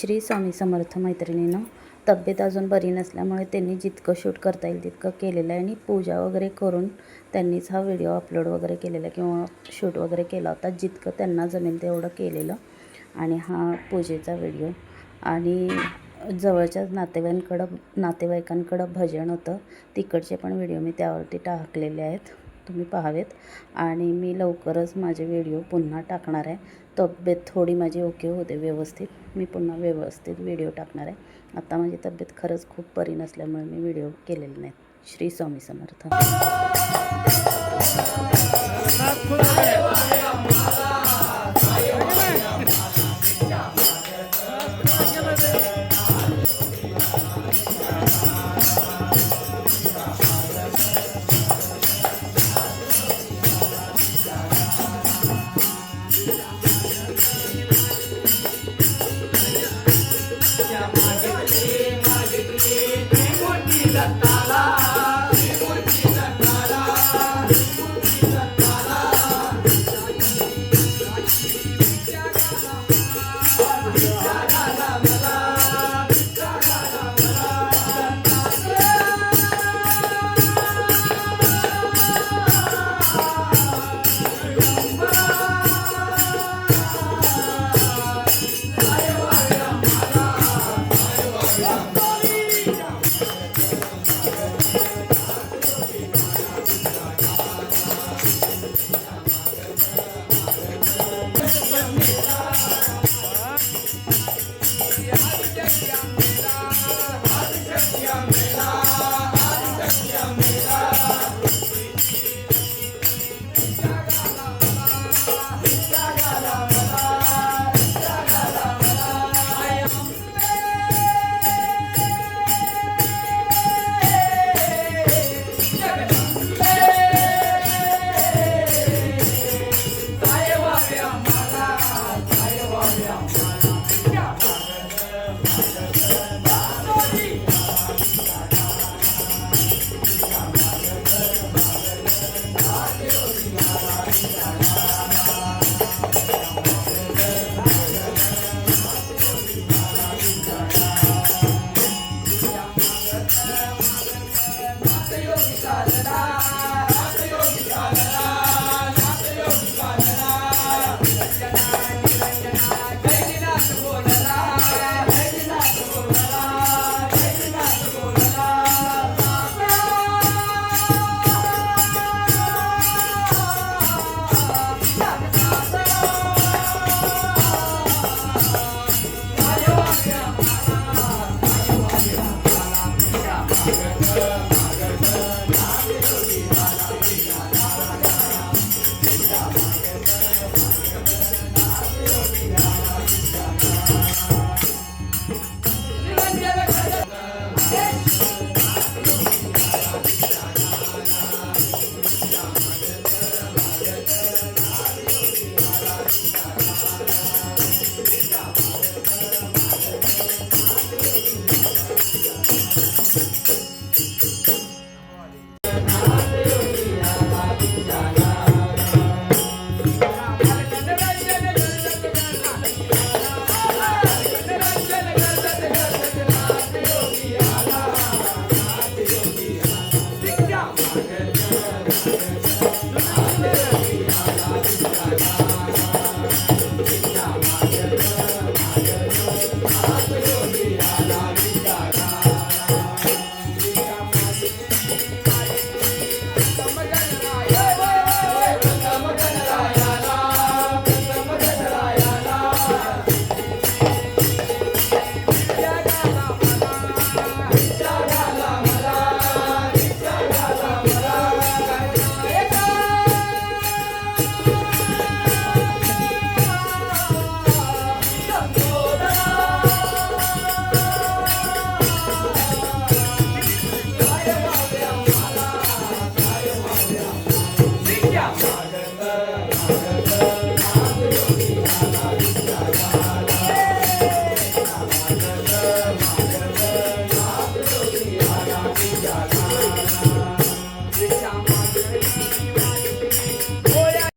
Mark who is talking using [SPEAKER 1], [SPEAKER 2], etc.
[SPEAKER 1] श्री स्वामी समर्थ मैत्रिणीनं तब्येत अजून बरी नसल्यामुळे त्यांनी जितकं शूट करता येईल तितकं केलेलं आहे आणि पूजा वगैरे करून त्यांनीच हा व्हिडिओ अपलोड वगैरे केलेला किंवा शूट वगैरे केला होता. जितकं त्यांना जमेल तेवढं केलेलं आणि हा पूजेचा व्हिडिओ. आणि जवळच्याच नातेवाईकांकडं नातेवाईकांकडं भजन होतं. तिकडचे पण व्हिडिओ मी त्यावरती टाकलेले आहेत. तुम्ही पाहावेत. आणि मी लवकरच माझे व्हिडिओ पुन्हा टाकणार आहे. तब्येत थोडी माझी ओके होते व्यवस्थित. मी पुन्हा व्यवस्थित व्हिडिओ टाकणार आहे. आता माझी तब्येत खरंच खूप बरी नसल्यामुळे मी व्हिडिओ केलेले नाही श्री स्वामी समर्थ. Yeah. Música